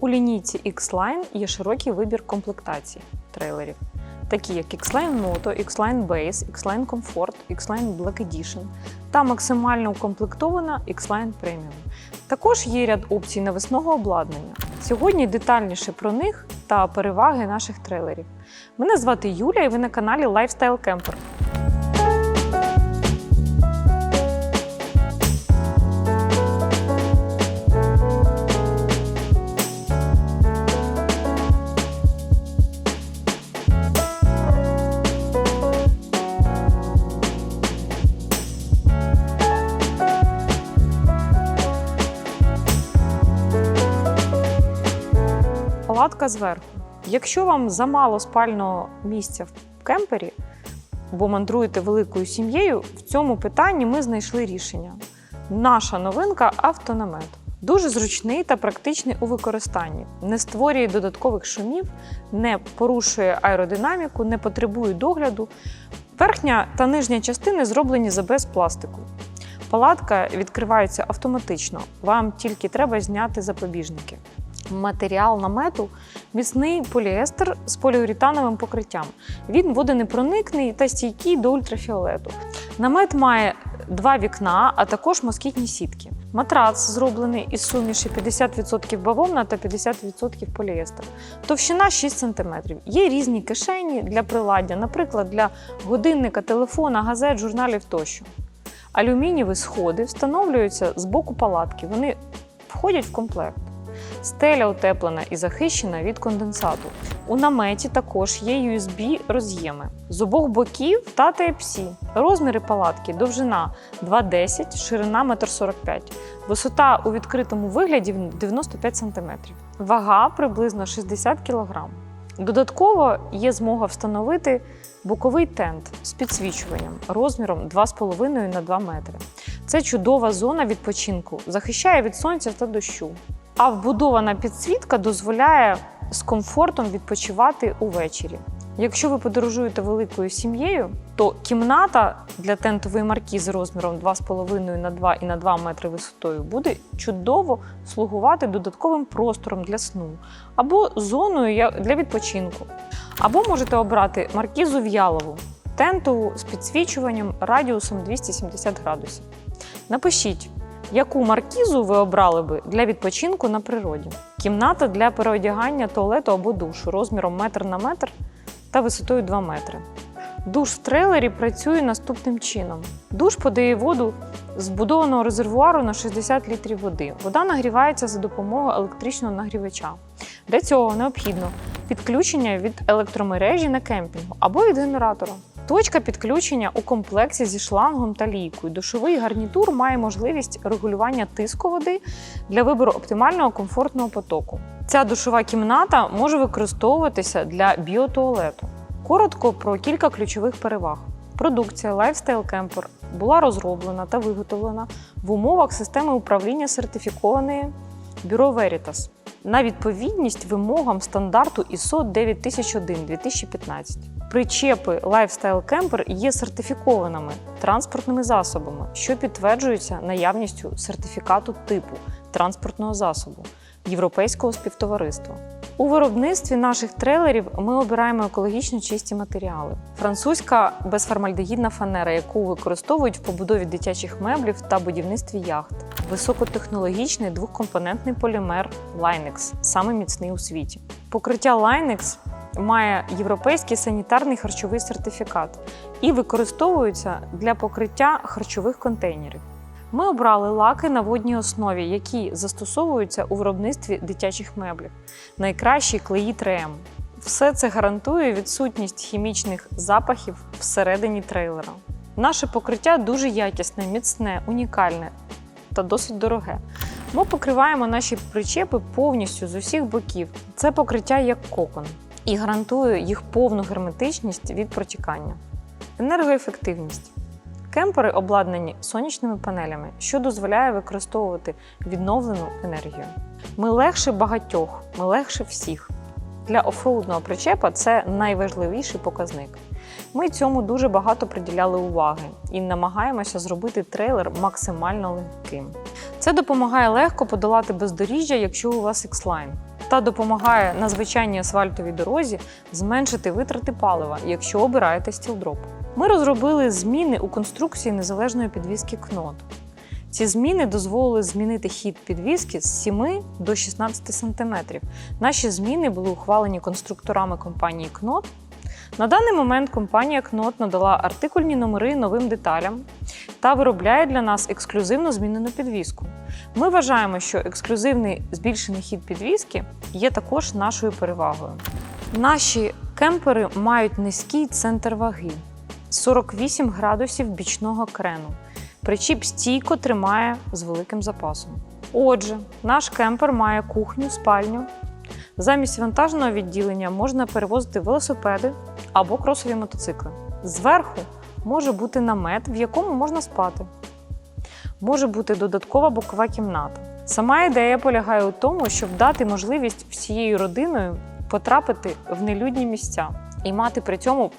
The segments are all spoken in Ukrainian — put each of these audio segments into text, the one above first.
У лінійці X-Line є широкий вибір комплектацій трейлерів, такі як X-Line Moto, X-Line Base, X-Line Comfort, X-Line Black Edition та максимально укомплектована X-Line Premium. Також є ряд опцій навісного обладнання. Сьогодні детальніше про них та переваги наших трейлерів. Мене звати Юля, і ви на каналі Lifestyle Camper. Палатка зверху. Якщо вам замало спального місця в кемпері, бо мандруєте великою сім'єю, в цьому питанні ми знайшли рішення. Наша новинка автонамет. Дуже зручний та практичний у використанні, не створює додаткових шумів, не порушує аеродинаміку, не потребує догляду. Верхня та нижня частини зроблені з АБС пластику. Палатка відкривається автоматично. Вам тільки треба зняти запобіжники. Матеріал намету міцний поліестер з поліуретановим покриттям. Він водонепроникний та стійкий до ультрафіолету. Намет має два вікна, а також москітні сітки. Матрац зроблений із суміші 50% бавовна та 50% поліестер. Товщина 6 см. Є різні кишені для приладдя, наприклад, для годинника, телефона, газет, журналів тощо. Алюмінієві сходи встановлюються з боку палатки. Вони входять в комплект. Стеля утеплена і захищена від конденсату. У наметі також є USB роз'єми з обох боків та Type-C. Розміри палатки довжина 2,10, ширина 1,45 м. Висота у відкритому вигляді 95 см. Вага приблизно 60 кг. Додатково є змога встановити боковий тент з підсвічуванням розміром 2,5 на 2 метри. Це чудова зона відпочинку, захищає від сонця та дощу. А вбудована підсвітка дозволяє з комфортом відпочивати увечері. Якщо ви подорожуєте великою сім'єю, то кімната для тентової маркізи розміром 2,5 на 2 і на 2 метри висотою буде чудово слугувати додатковим простором для сну або зоною для відпочинку. Або можете обрати маркізу в'ялову, тентову з підсвічуванням радіусом 270 градусів. Напишіть, яку маркізу ви обрали би для відпочинку на природі? Кімната для переодягання туалету або душу розміром метр на метр та висотою 2 метри. Душ в трейлері працює наступним чином: душ подає воду з вбудованого резервуару на 60 літрів води. Вода нагрівається за допомогою електричного нагрівача. Для цього необхідно підключення від електромережі на кемпінгу або від генератора. Точка підключення у комплексі зі шлангом та лійкою. Душовий гарнітур має можливість регулювання тиску води для вибору оптимального комфортного потоку. Ця душова кімната може використовуватися для біотуалету. Коротко про кілька ключових переваг. Продукція Lifestyle Camper була розроблена та виготовлена в умовах системи управління сертифікованої бюро Veritas на відповідність вимогам стандарту ISO 9001-2015. Причепи Lifestyle Camper є сертифікованими транспортними засобами, що підтверджуються наявністю сертифікату типу транспортного засобу Європейського співтовариства. У виробництві наших трейлерів ми обираємо екологічно чисті матеріали. Французька безформальдегідна фанера, яку використовують в побудові дитячих меблів та будівництві яхт. Високотехнологічний двохкомпонентний полімер Linex, саме міцний у світі. Покриття Linex має європейський санітарний харчовий сертифікат і використовується для покриття харчових контейнерів. Ми обрали лаки на водній основі, які застосовуються у виробництві дитячих меблів. Найкращі клеї 3М. Все це гарантує відсутність хімічних запахів всередині трейлера. Наше покриття дуже якісне, міцне, унікальне та досить дороге. Ми покриваємо наші причепи повністю з усіх боків. Це покриття як кокон і гарантує їх повну герметичність від протікання. Енергоефективність. Кемпери обладнані сонячними панелями, що дозволяє використовувати відновлену енергію. Ми легше багатьох, ми легше всіх. Для офроудного причепа це найважливіший показник. Ми цьому дуже багато приділяли уваги і намагаємося зробити трейлер максимально легким. Це допомагає легко подолати бездоріжжя, якщо у вас X-Line. Та допомагає на звичайній асфальтовій дорозі зменшити витрати палива, якщо обираєте стілдроп. Ми розробили зміни у конструкції незалежної підвіски КНОТ. Ці зміни дозволили змінити хід підвіски з 7 до 16 см. Наші зміни були ухвалені конструкторами компанії КНОТ. На даний момент компанія КНОТ надала артикульні номери новим деталям та виробляє для нас ексклюзивно змінену підвіску. Ми вважаємо, що ексклюзивний збільшений хід підвіски є також нашою перевагою. Наші кемпери мають низький центр ваги 48 градусів бічного крену. Причіп стійко тримає з великим запасом. Отже, наш кемпер має кухню, спальню. Замість вантажного відділення можна перевозити велосипеди або кросові мотоцикли. Зверху може бути намет, в якому можна спати. Може бути додаткова бокова кімната. Сама ідея полягає у тому, щоб дати можливість всією родиною потрапити в нелюдні місця і мати при цьому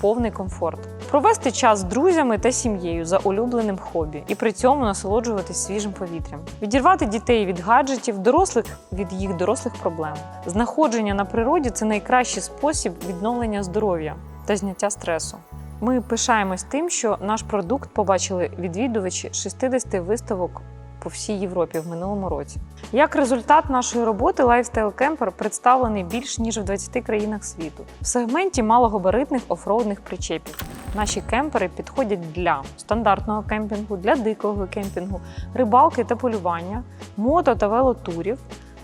повний комфорт. Провести час з друзями та сім'єю за улюбленим хобі і при цьому насолоджуватись свіжим повітрям, відірвати дітей від гаджетів, дорослих від їх дорослих проблем. Знаходження на природі це найкращий спосіб відновлення здоров'я та зняття стресу. Ми пишаємось тим, що наш продукт побачили відвідувачі 60 виставок по всій Європі в минулому році. Як результат нашої роботи, Lifestyle Camper представлений більш ніж в 20 країнах світу в сегменті малогабаритних офроудних причепів. Наші кемпери підходять для стандартного кемпінгу, для дикого кемпінгу, рибалки та полювання, мото та велотурів,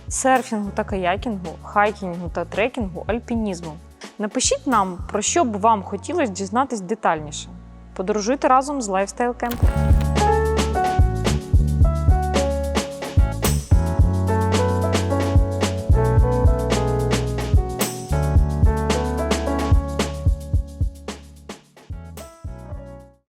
серфінгу та каякінгу, хайкінгу та трекінгу, альпінізму. Напишіть нам, про що б вам хотілося дізнатись детальніше. Подорожуйте разом з Lifestyle Camper.